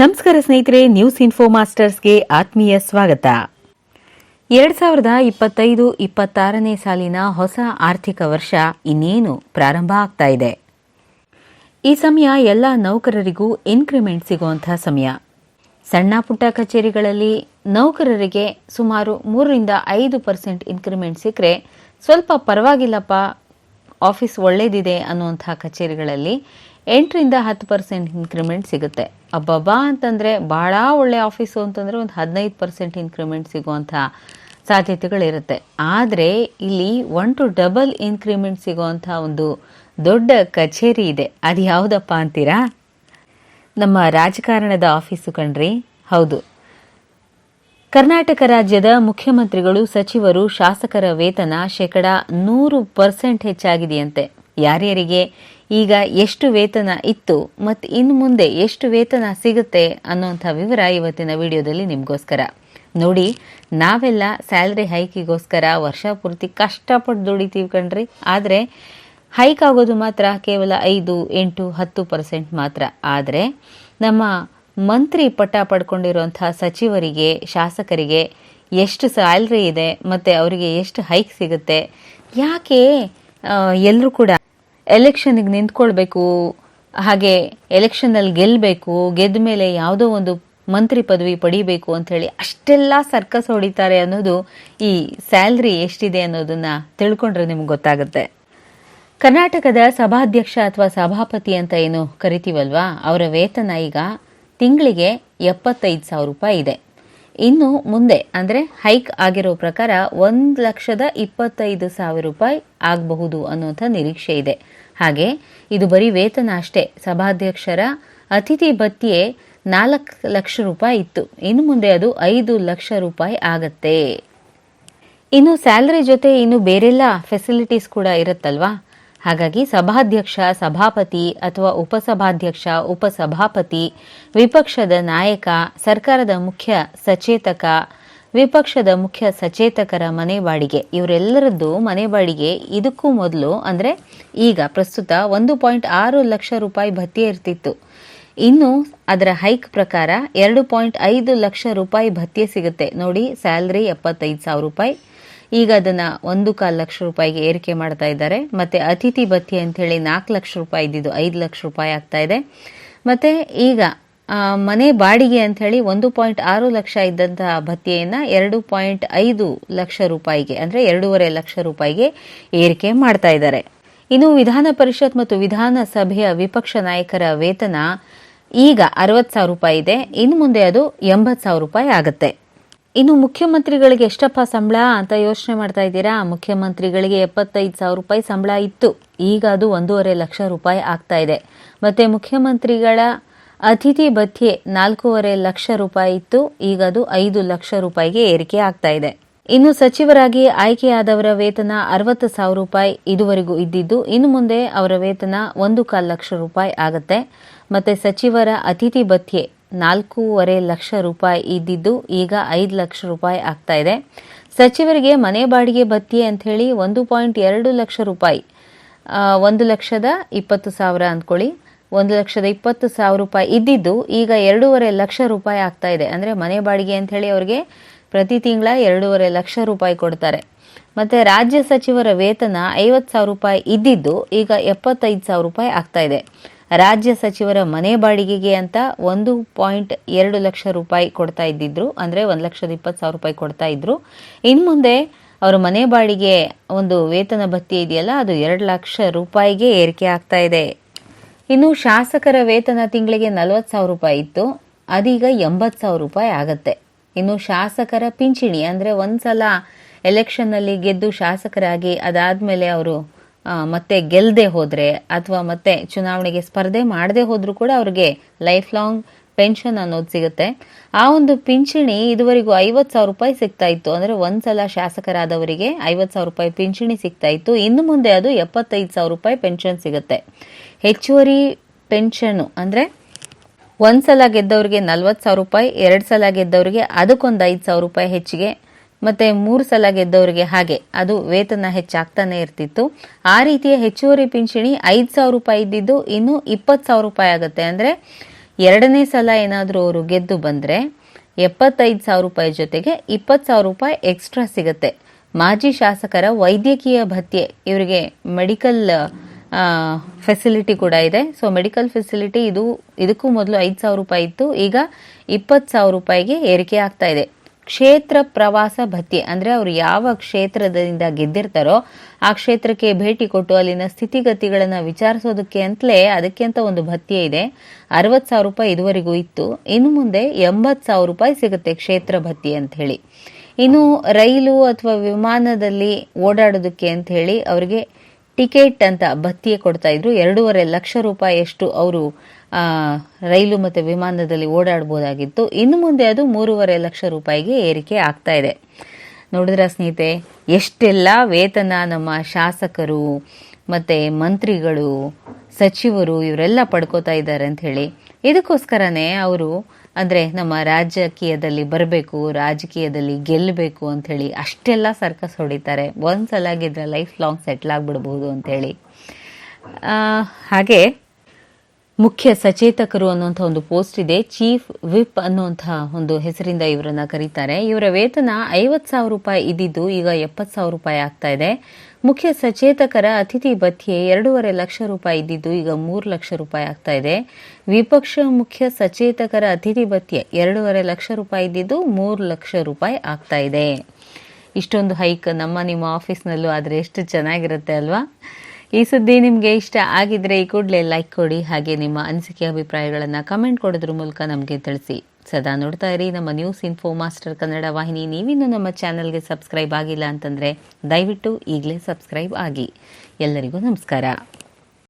ನಮಸ್ಕಾರ ಸ್ನೇಹಿತರೆ news info ಮಾಸ್ಟರ್ಸ್ಗೆ ಆತ್ಮೀಯ ಸ್ವಾಗತ. ಎರಡ್ ಸಾವಿರದ ಇಪ್ಪತ್ತೈದು, ಇಪ್ಪತ್ತಾರನೇ ಸಾಲಿನ ಹೊಸ ಆರ್ಥಿಕ ವರ್ಷ ಇನ್ನೇನು ಪ್ರಾರಂಭ ಆಗ್ತಾ ಇದೆ. ಈ ಸಮಯ ಎಲ್ಲ ನೌಕರರಿಗೂ ಇನ್ಕ್ರಿಮೆಂಟ್ ಸಿಗುವಂತಹ ಸಮಯ. ಸಣ್ಣ ಪುಟ್ಟ ಕಚೇರಿಗಳಲ್ಲಿ ನೌಕರರಿಗೆ ಸುಮಾರು ಮೂರರಿಂದ ಐದು ಪರ್ಸೆಂಟ್ ಇನ್ಕ್ರಿಮೆಂಟ್ ಸಿಕ್ಕರೆ ಸ್ವಲ್ಪ ಪರವಾಗಿಲ್ಲಪ್ಪ ಆಫೀಸ್ ಒಳ್ಳೇದಿದೆ ಅನ್ನುವಂಥ ಕಚೇರಿಗಳಲ್ಲಿ ಎಂಟರಿಂದ ಹತ್ತು ಪರ್ಸೆಂಟ್ ಇನ್ಕ್ರಿಮೆಂಟ್ ಸಿಗುತ್ತೆ. ಅಬ್ಬಬ್ಬಾ ಅಂತಂದರೆ ಭಾಳ ಒಳ್ಳೆ ಆಫೀಸು ಅಂತಂದರೆ ಒಂದು ಹದಿನೈದು ಪರ್ಸೆಂಟ್ ಇನ್ಕ್ರಿಮೆಂಟ್ ಸಿಗುವಂಥ ಸಾಧ್ಯತೆಗಳಿರುತ್ತೆ. ಆದರೆ ಇಲ್ಲಿ ಒನ್ ಟು ಡಬಲ್ ಇನ್ಕ್ರಿಮೆಂಟ್ ಸಿಗುವಂಥ ಒಂದು ದೊಡ್ಡ ಕಚೇರಿ ಇದೆ. ಅದು ಯಾವುದಪ್ಪ ಅಂತೀರಾ? ನಮ್ಮ ರಾಜಕಾರಣದ ಆಫೀಸು ಕಣ್ರಿ. ಹೌದು. ಕರ್ನಾಟಕ ರಾಜ್ಯದ ಮುಖ್ಯಮಂತ್ರಿಗಳು, ಸಚಿವರು, ಶಾಸಕರ ವೇತನ ಶೇಕಡ ನೂರು ಪರ್ಸೆಂಟ್ ಹೆಚ್ಚಾಗಿದೆಯಂತೆ. ಯಾರ್ಯಾರಿಗೆ? ಈಗ ಎಷ್ಟು ವೇತನ ಇತ್ತು ಮತ್ತು ಇನ್ನು ಮುಂದೆ ಎಷ್ಟು ವೇತನ ಸಿಗುತ್ತೆ ಅನ್ನೋಂಥ ವಿವರ ಇವತ್ತಿನ ವಿಡಿಯೋದಲ್ಲಿ ನಿಮಗೋಸ್ಕರ. ನೋಡಿ, ನಾವೆಲ್ಲ ಸ್ಯಾಲ್ರಿ ಹೈಕಿಗೋಸ್ಕರ ವರ್ಷ ಪೂರ್ತಿ ಕಷ್ಟಪಟ್ಟು ದುಡಿತೀವಿ ಕಣ್ರಿ. ಆದರೆ, ಹೈಕ್ ಆಗೋದು ಮಾತ್ರ ಕೇವಲ ಐದು ಎಂಟು ಹತ್ತು ಪರ್ಸೆಂಟ್ ಮಾತ್ರ. ಆದರೆ, ನಮ್ಮ ಮಂತ್ರಿ ಪಟ್ಟ ಪಡ್ಕೊಂಡಿರುವಂತಹ ಸಚಿವರಿಗೆ, ಶಾಸಕರಿಗೆ ಎಷ್ಟು ಸ್ಯಾಲ್ರಿ ಇದೆ ಮತ್ತು ಅವರಿಗೆ ಎಷ್ಟು ಹೈಕ್ ಸಿಗುತ್ತೆ? ಯಾಕೆ ಎಲ್ಲರೂ ಕೂಡ ಎಲೆಕ್ಷನ್ಗೆ ನಿಂತ್ಕೊಳ್ಬೇಕು, ಹಾಗೆ ಎಲೆಕ್ಷನಲ್ಲಿ ಗೆಲ್ಲಬೇಕು ಗೆದ್ದ ಮೇಲೆ ಯಾವುದೋ ಒಂದು ಮಂತ್ರಿ ಪದವಿ ಪಡಿಬೇಕು ಅಂಥೇಳಿ ಅಷ್ಟೆಲ್ಲ ಸರ್ಕಸ್ ಹೊಡಿತಾರೆ ಅನ್ನೋದು ಈ ಸ್ಯಾಲ್ರಿ ಎಷ್ಟಿದೆ ಅನ್ನೋದನ್ನ ತಿಳ್ಕೊಂಡ್ರೆ ನಿಮ್ಗೆ ಗೊತ್ತಾಗುತ್ತೆ. ಕರ್ನಾಟಕದ ಸಭಾಧ್ಯಕ್ಷ ಅಥವಾ ಸಭಾಪತಿ ಅಂತ ಏನು ಕರಿತೀವಲ್ವಾ? ಅವರ ವೇತನ ಈಗ ತಿಂಗಳಿಗೆ ಎಪ್ಪತ್ತೈದು ಸಾವಿರ ರೂಪಾಯಿ ಇದೆ. ಇನ್ನು ಮುಂದೆ, ಅಂದರೆ ಹೈಕ್ ಆಗಿರೋ ಪ್ರಕಾರ ಒಂದು ಲಕ್ಷದ ಇಪ್ಪತ್ತೈದು ಸಾವಿರ ರೂಪಾಯಿ ಆಗಬಹುದು ಅನ್ನುವಂಥ ನಿರೀಕ್ಷೆ ಇದೆ. ಹಾಗೆ, ಇದು ಬರೀ ವೇತನ ಅಷ್ಟೇ, ಸಭಾಧ್ಯಕ್ಷರ ಅತಿಥಿ ಭತ್ಯೆ ನಾಲ್ಕು ಲಕ್ಷ ರೂಪಾಯಿ ಇತ್ತು. ಇನ್ನು ಮುಂದೆ ಅದು ಐದು ಲಕ್ಷ ರೂಪಾಯಿ ಆಗತ್ತೆ. ಇನ್ನು ಸ್ಯಾಲ್ರಿ ಜೊತೆ ಇನ್ನು ಬೇರೆಲ್ಲ ಫೆಸಿಲಿಟೀಸ್ ಕೂಡ ಇರುತ್ತಲ್ವಾ? ಹಾಗಾಗಿ ಸಭಾಧ್ಯಕ್ಷ, ಸಭಾಪತಿ ಅಥವಾ ಉಪಸಭಾಧ್ಯಕ್ಷ, ಉಪಸಭಾಪತಿ, ವಿಪಕ್ಷದ ನಾಯಕ, ಸರ್ಕಾರದ ಮುಖ್ಯ ಸಚೇತಕ, ವಿಪಕ್ಷದ ಮುಖ್ಯ ಸಚೇತಕರ ಮನೆ ಬಾಡಿಗೆ. ಇವರೆಲ್ಲರದ್ದು ಮನೆ ಬಾಡಿಗೆ ಇದಕ್ಕೂ ಮೊದಲು ಅಂದರೆ ಈಗ ಪ್ರಸ್ತುತ ಒಂದು ಪಾಯಿಂಟ್ ಆರು ಲಕ್ಷ ರೂಪಾಯಿ ಭತ್ಯೆ ಇರ್ತಿತ್ತು. ಇನ್ನು ಅದರ ಹೈಕ್ ಪ್ರಕಾರ ಎರಡು ಪಾಯಿಂಟ್ ಐದು ಲಕ್ಷ ರೂಪಾಯಿ ಭತ್ಯೆ ಸಿಗುತ್ತೆ. ನೋಡಿ ಸ್ಯಾಲ್ರಿ ಎಪ್ಪತ್ತೈದು ಸಾವಿರ ರೂಪಾಯಿ. ಈಗ ಅದನ್ನ ಒಂದು ಕಾಲು ಲಕ್ಷ ರೂಪಾಯಿಗೆ ಏರಿಕೆ ಮಾಡ್ತಾ ಇದ್ದಾರೆ. ಮತ್ತೆ ಅತಿಥಿ ಭತ್ಯೆ ಅಂತ ಹೇಳಿ ನಾಲ್ಕು ಲಕ್ಷ ರೂಪಾಯಿ ಇದ್ದಿದ್ದು ಐದು ಲಕ್ಷ ರೂಪಾಯಿ ಆಗ್ತಾ ಇದೆ. ಮತ್ತೆ ಈಗ ಮನೆ ಬಾಡಿಗೆ ಅಂತ ಹೇಳಿ ಒಂದು ಪಾಯಿಂಟ್ ಆರು ಲಕ್ಷ ಇದ್ದಂತಹ ಭತ್ಯೆಯನ್ನ ಎರಡು ಪಾಯಿಂಟ್ ಐದು ಲಕ್ಷ ರೂಪಾಯಿಗೆ, ಅಂದ್ರೆ ಎರಡೂವರೆ ಲಕ್ಷ ರೂಪಾಯಿಗೆ ಏರಿಕೆ ಮಾಡ್ತಾ ಇದ್ದಾರೆ. ಇನ್ನು ವಿಧಾನ ಪರಿಷತ್ ಮತ್ತು ವಿಧಾನಸಭೆಯ ವಿಪಕ್ಷ ನಾಯಕರ ವೇತನ ಈಗ ಅರವತ್ತು ಸಾವಿರ ರೂಪಾಯಿ ಇದೆ. ಇನ್ನು ಮುಂದೆ ಅದು ಎಂಬತ್ತು ಸಾವಿರ ರೂಪಾಯಿ ಆಗುತ್ತೆ. ಇನ್ನು ಮುಖ್ಯಮಂತ್ರಿಗಳಿಗೆ ಎಷ್ಟಪ್ಪ ಸಂಬಳ ಅಂತ ಯೋಚನೆ ಮಾಡ್ತಾ ಇದ್ದೀರಾ? ಮುಖ್ಯಮಂತ್ರಿಗಳಿಗೆ ಎಪ್ಪತ್ತೈದು ಸಾವಿರ ರೂಪಾಯಿ ಸಂಬಳ ಇತ್ತು. ಈಗ ಅದು ಒಂದೂವರೆ ಲಕ್ಷ ರೂಪಾಯಿ ಆಗ್ತಾ ಇದೆ. ಮತ್ತೆ ಮುಖ್ಯಮಂತ್ರಿಗಳ ಅತಿಥಿ ಭತ್ಯೆ ನಾಲ್ಕೂವರೆ ಲಕ್ಷ ರೂಪಾಯಿ ಇತ್ತು. ಈಗ ಅದು ಐದು ಲಕ್ಷ ರೂಪಾಯಿಗೆ ಏರಿಕೆ ಆಗ್ತಾ ಇದೆ. ಇನ್ನು ಸಚಿವರಾಗಿ ಆಯ್ಕೆಯಾದವರ ವೇತನ ಅರವತ್ತು ಸಾವಿರ ರೂಪಾಯಿ ಇದುವರೆಗೂ ಇದ್ದಿದ್ದು, ಇನ್ನು ಮುಂದೆ ಅವರ ವೇತನ ಒಂದು ಕಾಲು ಲಕ್ಷ ರೂಪಾಯಿ ಆಗುತ್ತೆ. ಮತ್ತೆ ಸಚಿವರ ಅತಿಥಿ ಭತ್ಯೆ ನಾಲ್ಕೂವರೆ ಲಕ್ಷ ರೂಪಾಯಿ ಇದ್ದಿದ್ದು ಈಗ ಐದು ಲಕ್ಷ ರೂಪಾಯಿ ಆಗ್ತಾ ಇದೆ. ಸಚಿವರಿಗೆ ಮನೆ ಬಾಡಿಗೆ ಭತ್ಯೆ ಅಂತ ಹೇಳಿ ಒಂದು ಪಾಯಿಂಟ್ ಎರಡು ಲಕ್ಷ ರೂಪಾಯಿ. ಒಂದು ಲಕ್ಷದ ಇಪ್ಪತ್ತು ಸಾವಿರ ಅಂದ್ಕೊಳ್ಳಿ. ಒಂದು ಲಕ್ಷದ ಇಪ್ಪತ್ತು ಸಾವಿರ ರೂಪಾಯಿ ಇದ್ದಿದ್ದು ಈಗ ಎರಡೂವರೆ ಲಕ್ಷ ರೂಪಾಯಿ ಆಗ್ತಾ ಇದೆ. ಅಂದರೆ ಮನೆ ಬಾಡಿಗೆ ಅಂಥೇಳಿ ಅವರಿಗೆ ಪ್ರತಿ ತಿಂಗಳ ಎರಡೂವರೆ ಲಕ್ಷ ರೂಪಾಯಿ ಕೊಡ್ತಾರೆ. ಮತ್ತು ರಾಜ್ಯ ಸಚಿವರ ವೇತನ ಐವತ್ತು ಸಾವಿರ ರೂಪಾಯಿ ಇದ್ದಿದ್ದು ಈಗ ಎಪ್ಪತ್ತೈದು ಸಾವಿರ ರೂಪಾಯಿ ಆಗ್ತಾ ಇದೆ. ರಾಜ್ಯ ಸಚಿವರ ಮನೆ ಬಾಡಿಗೆಗೆ ಅಂತ ಒಂದು ಪಾಯಿಂಟ್ ಎರಡು ಲಕ್ಷ ರೂಪಾಯಿ ಕೊಡ್ತಾ ಇದ್ದಿದ್ರು. ಅಂದರೆ ಒಂದು ಲಕ್ಷದ ಇಪ್ಪತ್ತು ಸಾವಿರ ರೂಪಾಯಿ ಕೊಡ್ತಾ ಇದ್ರು. ಇನ್ನು ಮುಂದೆ ಅವರ ಮನೆ ಬಾಡಿಗೆ ಒಂದು ವೇತನ ಭತ್ತಿ ಇದೆಯಲ್ಲ, ಅದು ಎರಡು ಲಕ್ಷ ರೂಪಾಯಿಗೆ ಏರಿಕೆ ಆಗ್ತಾ ಇದೆ. ಇನ್ನು ಶಾಸಕರ ವೇತನ ತಿಂಗಳಿಗೆ ನಲವತ್ತು ಸಾವಿರ ರೂಪಾಯಿ ಇತ್ತು. ಅದೀಗ ಎಂಬತ್ತು ಸಾವಿರ ರೂಪಾಯಿ ಆಗತ್ತೆ. ಇನ್ನು ಶಾಸಕರ ಪಿಂಚಣಿ, ಅಂದರೆ ಒಂದು ಸಲ ಎಲೆಕ್ಷನ್ನಲ್ಲಿ ಗೆದ್ದು ಶಾಸಕರಾಗಿ ಅದಾದಮೇಲೆ ಅವರು ಮತ್ತೆ ಗೆಲ್ಲದೆ ಹೋದ್ರೆ ಅಥವಾ ಮತ್ತೆ ಚುನಾವಣೆಗೆ ಸ್ಪರ್ಧೆ ಮಾಡದೆ ಹೋದರೂ ಕೂಡ ಅವ್ರಿಗೆ ಲೈಫ್ ಲಾಂಗ್ ಪೆನ್ಷನ್ ಅನ್ನೋದು ಸಿಗುತ್ತೆ. ಆ ಒಂದು ಪಿಂಚಣಿ ಇದುವರೆಗೂ ಐವತ್ತು ಸಾವಿರ ರೂಪಾಯಿ ಸಿಗ್ತಾ ಇತ್ತು. ಅಂದರೆ ಒಂದ್ಸಲ ಶಾಸಕರಾದವರಿಗೆ ಐವತ್ತು ಸಾವಿರ ರೂಪಾಯಿ ಪಿಂಚಣಿ ಸಿಗ್ತಾ ಇತ್ತು. ಇನ್ನು ಮುಂದೆ ಅದು ಎಪ್ಪತ್ತೈದು ಸಾವಿರ ರೂಪಾಯಿ ಪೆನ್ಷನ್ ಸಿಗುತ್ತೆ. ಹೆಚ್ಚುವರಿ ಪೆನ್ಷನು ಅಂದರೆ ಒಂದ್ಸಲ ಗೆದ್ದವರಿಗೆ ನಲ್ವತ್ತು ಸಾವಿರ ರೂಪಾಯಿ, ಎರಡು ಸಲ ಗೆದ್ದವರಿಗೆ ಅದಕ್ಕೊಂದು ಐದು ಸಾವಿರ ರೂಪಾಯಿ ಹೆಚ್ಚಿಗೆ ಮತ್ತೆ ಮೂರು ಸಲ ಗೆದ್ದವರಿಗೆ ಹಾಗೆ. ಅದು ವೇತನ ಹೆಚ್ಚಾಗ್ತಾನೆ ಇರ್ತಿತ್ತು. ಆ ರೀತಿಯ ಹೆಚ್ಚುವರಿ ಪಿಂಚಣಿ ಐದು ಸಾವಿರ ರೂಪಾಯಿ ಇದ್ದಿದ್ದು ಇನ್ನು ಇಪ್ಪತ್ತು ಸಾವಿರ ರೂಪಾಯಿ ಆಗುತ್ತೆ. ಅಂದರೆ ಎರಡನೇ ಸಲ ಏನಾದರೂ ಅವರು ಗೆದ್ದು ಬಂದರೆ ಎಪ್ಪತ್ತೈದು ಸಾವಿರ ರೂಪಾಯಿ ಜೊತೆಗೆ ಇಪ್ಪತ್ತು ಸಾವಿರ ರೂಪಾಯಿ ಎಕ್ಸ್ಟ್ರಾ ಸಿಗುತ್ತೆ. ಮಾಜಿ ಶಾಸಕರ ವೈದ್ಯಕೀಯ ಭತ್ಯೆ, ಇವರಿಗೆ ಮೆಡಿಕಲ್ ಫೆಸಿಲಿಟಿ ಕೂಡ ಇದೆ. ಸೊ ಮೆಡಿಕಲ್ ಫೆಸಿಲಿಟಿ ಇದು, ಇದಕ್ಕೂ ಮೊದಲು ಐದು ಸಾವಿರ ರೂಪಾಯಿ ಇತ್ತು. ಈಗ ಇಪ್ಪತ್ತು ಸಾವಿರ ರೂಪಾಯಿಗೆ ಏರಿಕೆ ಆಗ್ತಾ ಇದೆ. ಕ್ಷೇತ್ರ ಪ್ರವಾಸ ಭತ್ಯೆ. ಅಂದರೆ ಅವರು ಯಾವ ಕ್ಷೇತ್ರದಿಂದ ಗೆದ್ದಿರ್ತಾರೋ ಆ ಕ್ಷೇತ್ರಕ್ಕೆ ಭೇಟಿ ಕೊಟ್ಟು ಅಲ್ಲಿನ ಸ್ಥಿತಿಗತಿಗಳನ್ನು ವಿಚಾರಿಸೋದಕ್ಕೆ ಅಂತಲೇ ಅದಕ್ಕೆ ಅಂತ ಒಂದು ಭತ್ಯೆ ಇದೆ. ಅರವತ್ತು ಸಾವಿರ ರೂಪಾಯಿ ಇದುವರೆಗೂ ಇತ್ತು. ಇನ್ನು ಮುಂದೆ ಎಂಬತ್ತು ಸಾವಿರ ರೂಪಾಯಿ ಸಿಗುತ್ತೆ ಕ್ಷೇತ್ರ ಭತ್ಯೆ ಅಂತ ಹೇಳಿ. ಇನ್ನು ರೈಲು ಅಥವಾ ವಿಮಾನದಲ್ಲಿ ಓಡಾಡೋದಕ್ಕೆ ಅಂತ ಹೇಳಿ ಅವರಿಗೆ ಟಿಕೆಟ್ ಅಂತ ಭತ್ಯೆ ಕೊಡ್ತಾ ಇದ್ರು. ಎರಡೂವರೆ ಲಕ್ಷ ರೂಪಾಯಿಯಷ್ಟು ಅವರು ರೈಲು ಮತ್ತು ವಿಮಾನದಲ್ಲಿ ಓಡಾಡ್ಬೋದಾಗಿತ್ತು. ಇನ್ನು ಮುಂದೆ ಅದು ಮೂರುವರೆ ಲಕ್ಷ ರೂಪಾಯಿಗೆ ಏರಿಕೆ ಆಗ್ತಾ ಇದೆ. ನೋಡಿದ್ರ ಸ್ನೇಹಿತೆ ಎಷ್ಟೆಲ್ಲ ವೇತನ ನಮ್ಮ ಶಾಸಕರು ಮತ್ತು ಮಂತ್ರಿಗಳು, ಸಚಿವರು ಇವರೆಲ್ಲ ಪಡ್ಕೋತಾ ಇದ್ದಾರೆ ಅಂತ ಹೇಳಿ. ಇದಕ್ಕೋಸ್ಕರನೇ ಅವರು ಅಂದರೆ ನಮ್ಮ ರಾಜಕೀಯದಲ್ಲಿ ಬರಬೇಕು, ರಾಜಕೀಯದಲ್ಲಿ ಗೆಲ್ಲಬೇಕು ಅಂಥೇಳಿ ಅಷ್ಟೆಲ್ಲ ಸರ್ಕಸ್ ಹೊಡಿತಾರೆ. ಒಂದ್ಸಲ ಗೆದ್ರೆ ಲೈಫ್ ಲಾಂಗ್ ಸೆಟ್ಲ್ ಆಗಿಬಿಡ್ಬೋದು ಅಂಥೇಳಿ ಹಾಗೆ ಮುಖ್ಯ ಸಚೇತಕರು ಅನ್ನುವಂಥ ಒಂದು ಪೋಸ್ಟ್ ಇದೆ. ಚೀಫ್ ವಿಪ್ ಅನ್ನುವಂಥ ಒಂದು ಹೆಸರಿಂದ ಇವರನ್ನ ಕರೀತಾರೆ. ಇವರ ವೇತನ ಐವತ್ತು ಸಾವಿರ ರೂಪಾಯಿ ಇದ್ದಿದ್ದು ಈಗ ಎಪ್ಪತ್ತು ಸಾವಿರ ರೂಪಾಯಿ ಆಗ್ತಾ ಇದೆ. ಮುಖ್ಯ ಸಚೇತಕರ ಅತಿಥಿ ಭತ್ಯೆ ಎರಡೂವರೆ ಲಕ್ಷ ರೂಪಾಯಿ ಇದ್ದಿದ್ದು ಈಗ ಮೂರು ಲಕ್ಷ ರೂಪಾಯಿ ಆಗ್ತಾ ಇದೆ. ವಿಪಕ್ಷ ಮುಖ್ಯ ಸಚೇತಕರ ಅತಿಥಿ ಭತ್ಯೆ ಎರಡೂವರೆ ಲಕ್ಷ ರೂಪಾಯಿ ಇದ್ದಿದ್ದು ಮೂರು ಲಕ್ಷ ರೂಪಾಯಿ ಆಗ್ತಾ ಇದೆ. ಇಷ್ಟೊಂದು ಹೈಕ್ ನಮ್ಮ ನಿಮ್ಮ ಆಫೀಸ್ನಲ್ಲೂ ಆದರೆ ಎಷ್ಟು ಚೆನ್ನಾಗಿರುತ್ತೆ ಅಲ್ವಾ? ಈ ಸುದ್ದಿ ನಿಮಗೆ ಇಷ್ಟ ಆಗಿದ್ರೆ ಈ ಕೂಡಲೇ ಲೈಕ್ ಕೊಡಿ, ಹಾಗೆ ನಿಮ್ಮ ಅನಿಸಿಕೆ ಅಭಿಪ್ರಾಯಗಳನ್ನು ಕಮೆಂಟ್ ಕೊಡೋದ್ರ ಮೂಲಕ ನಮಗೆ ತಿಳಿಸಿ. ಸದಾ ನೋಡ್ತಾ ಇರಿ, ನಮ್ಮ ನ್ಯೂಸ್ ಇನ್ಫೋ ಮಾಸ್ಟರ್ ಕನ್ನಡ ವಾಹಿನಿ. ನೀವಿನ್ನೂ ನಮ್ಮ ಚಾನಲ್ಗೆ ಸಬ್ಸ್ಕ್ರೈಬ್ ಆಗಿಲ್ಲ ಅಂತಂದರೆ ದಯವಿಟ್ಟು ಈಗಲೇ ಸಬ್ಸ್ಕ್ರೈಬ್ ಆಗಿ. ಎಲ್ಲರಿಗೂ ನಮಸ್ಕಾರ.